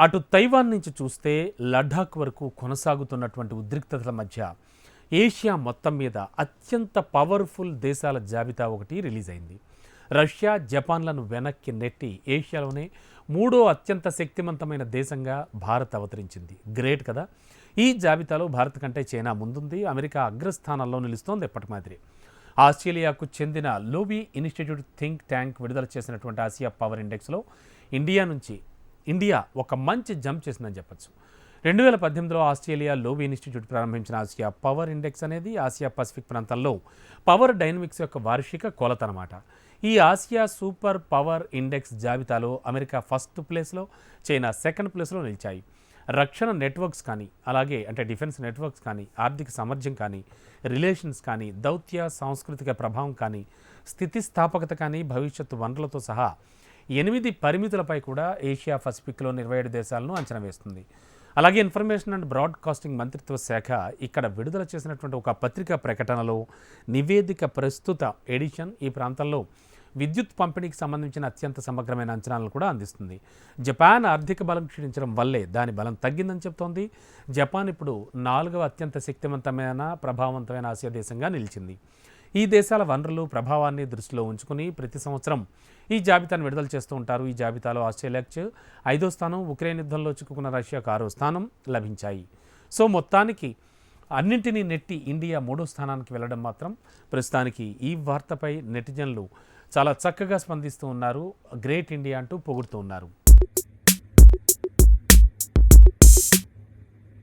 అటు తైవాన్ నుంచి చూస్తే లడాక్ వరకు కొనసాగుతున్నటువంటి ఉద్రిక్తతల మధ్య ఏషియా మొత్తం మీద అత్యంత పవర్ఫుల్ దేశాల జాబితా ఒకటి రిలీజ్ అయింది. రష్యా జపాన్లను వెనక్కి నెట్టి ఏషియాలోనే మూడో అత్యంత శక్తివంతమైన దేశంగా భారత్ అవతరించింది. గ్రేట్ కదా? ఈ జాబితాలో భారత్ కంటే చైనా ముందుంది అమెరికా అగ్రస్థానంలో నిలుస్తోంది ఎప్పటి మాదిరి. ఆస్ట్రేలియాకు చెందిన లోబీ ఇన్స్టిట్యూట్ థింక్ ట్యాంక్ విడుదల చేసినటువంటి ఆసియా పవర్ ఇండెక్స్లో ఇండియా నుంచి ఇండియా ఒక మంచి జంప్ చేసిందని చెప్పచ్చు. రెండు వేల పద్దెనిమిదిలో ఆస్ట్రేలియా లోబీ ఇన్స్టిట్యూట్ ప్రారంభించిన ఆసియా పవర్ ఇండెక్స్ అనేది ఆసియా పసిఫిక్ ప్రాంతంలో పవర్ డైనమిక్స్ యొక్క వార్షిక కొలత అనమాట ఈ ఆసియా సూపర్ పవర్ ఇండెక్స్ జాబితాలో అమెరికా ఫస్ట్ ప్లేస్లో చైనా సెకండ్ ప్లేస్లో నిలిచాయి. రక్షణ నెట్వర్క్స్ కానీ అలాగే అంటే డిఫెన్స్ నెట్వర్క్స్ కానీ ఆర్థిక సామర్థ్యం కానీ రిలేషన్స్ కానీ దౌత్య సాంస్కృతిక ప్రభావం కానీ స్థితిస్థాపకత కానీ భవిష్యత్తు వనరులతో సహా ఎనిమిది పరిమితులపై కూడా ఏషియా పసిఫిక్లోని ఇరవై ఏడు దేశాలను అంచనా వేస్తుంది. అలాగే ఇన్ఫర్మేషన్ అండ్ బ్రాడ్కాస్టింగ్ మంత్రిత్వ శాఖ ఇక్కడ విడుదల చేసినటువంటి ఒక పత్రికా ప్రకటనలో నివేదిక ప్రస్తుత ఎడిషన్ ఈ ప్రాంతంలో విద్యుత్ పంపిణీకి సంబంధించిన అత్యంత సమగ్రమైన అంచనాలను కూడా అందిస్తుంది. జపాన్ ఆర్థిక బలం క్షీణించడం వల్లే దాని బలం తగ్గిందని చెప్తోంది. జపాన్ ఇప్పుడు నాలుగవ అత్యంత శక్తివంతమైన ప్రభావవంతమైన ఆసియా దేశంగా నిలిచింది. ఈ దేశాల వనరులు ప్రభావాన్ని దృష్టిలో ఉంచుకుని ప్రతి సంవత్సరం ఈ జాబితాను విడుదల చేస్తూ ఉంటారు. ఈ జాబితాలో ఆస్ట్రేలియాకు ఐదో స్థానం ఉక్రెయిన్ యుద్ధంలో చిక్కుకున్న రష్యాకు ఆరో స్థానం లభించాయి. సో మొత్తానికి అన్నింటినీ నెట్టి ఇండియా మూడో స్థానానికి వెళ్ళడం మాత్రం ప్రస్తుతానికి ఈ వార్తపై నెటిజన్లు చాలా చక్కగా స్పందిస్తూ ఉన్నారు. గ్రేట్ ఇండియా అంటూ పొగుడుతూ ఉన్నారు.